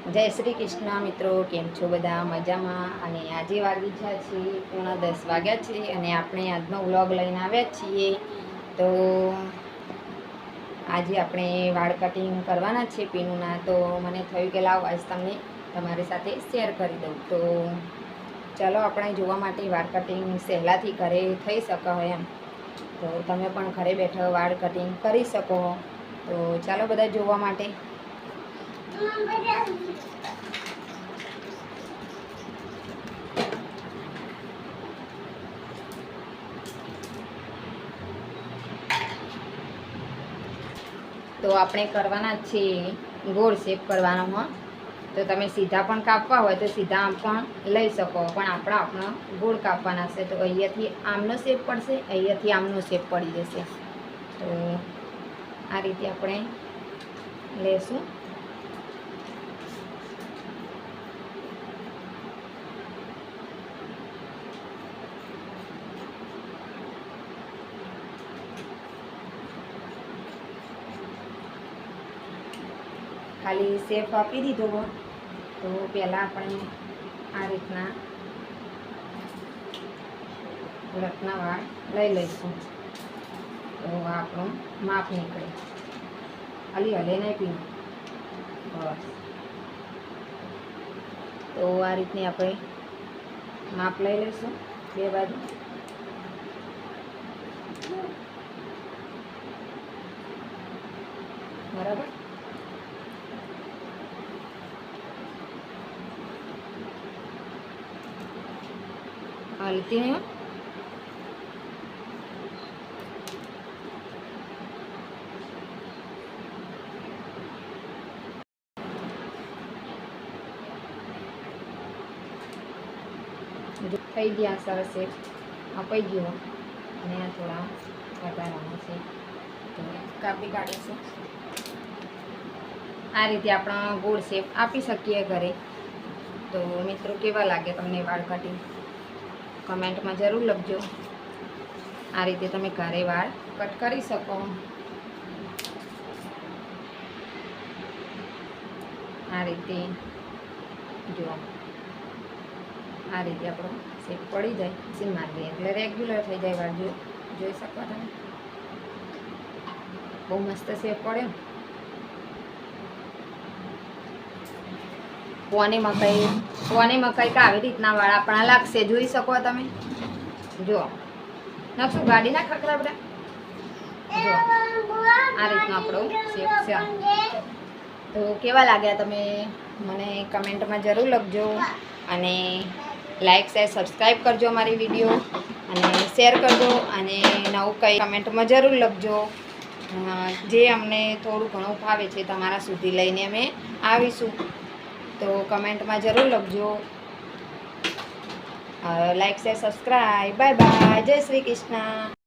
જય શ્રી કૃષ્ણ મિત્રો, કેમ છો બધા? મજામાં? અને આજે વાગી છે છે પૂર્ણ દસ વાગ્યા છે અને આપણે આજનો વ્લોગ લઈને આવ્યા છીએ. તો આજે આપણે વાળ કટિંગ કરવાના છે પીનુના. તો મને થયું કે લાવ, આજ તમને તમારી સાથે શેર કરી દઉં. તો ચાલો, આપણે જોવા માટે વાળ કટિંગ સહેલાથી ઘરે થઈ શકે એમ. તો તમે પણ ઘરે બેઠા વાળ કટિંગ કરી શકો. તો ચાલો, બધા જોવા માટે તો આપણે કરવાના છે ગોળ શેપ કરવાનો હોય તો તમે સીધા પણ કાપવા હોય તો સીધા આમ પણ લઈ શકો, પણ આપણે આપણો ગોળ કાપવાના છે. તો અહીંયાથી આમનો શેપ પડશે, અહીંયાથી આમનો શેપ પડી જશે. તો આ રીતે આપણે લેશું. ખાલી શેપ આપી દીધો હોય તો પહેલાં આપણે આ રીતના રત્ના વાળ લઈ લઈશું. તો આપણો માપ નીકળે. ખાલી હલે નહીં પીવું. બસ. તો આ રીતની આપણે માપ લઈ લઈશું બે બાજુ. બરાબર? હલતી રીતે. થઈ ગયા સરસ એક. અપાઈ ગયો અને આ થોડા વધારાના છે. તો કાપી કાઢીશું આ રીતે આપણે ગોળ શેપ આપી શકીએ ઘરે. તો મિત્રો કેવા લાગે તમને વાળ કટિંગ કમેન્ટમાં જરૂર લખજો. આ રીતે તમે ઘરે વાળ કટ કરી શકો. આ રીતે જો. આ રીતે આપણો શેપ પડી જાય. સીમ મારી એટલે રેગ્યુલર થઈ જાય. વાળ જોઈ શકો તમે. બહુ મસ્ત સેપ પડ્યો. પોની મકાઈ પોની મકાઈ કે આવી રીતના વાળ આપણા લાગશે. જોઈ શકો તમે? જો. નકશું ગાડી ના ખકરા બધા. જો. આ રીતનું આપણું છે. તો કેવા લાગ્યા તમે? મને કમેન્ટમાં જરૂર લખજો અને લાઈક, શેર, સબસ્ક્રાઈબ કરજો મારી વીડિયો. અને શેર કરજો અને નવું કંઈ કમેન્ટમાં જરૂર લખજો. જે અમને થોડું ઘણું ફાવે છે તમારા સુધી લઈને અમે આવીશું. તો કમેન્ટમાં જરૂર લખજો. Like share subscribe bye bye જય શ્રી કૃષ્ણ.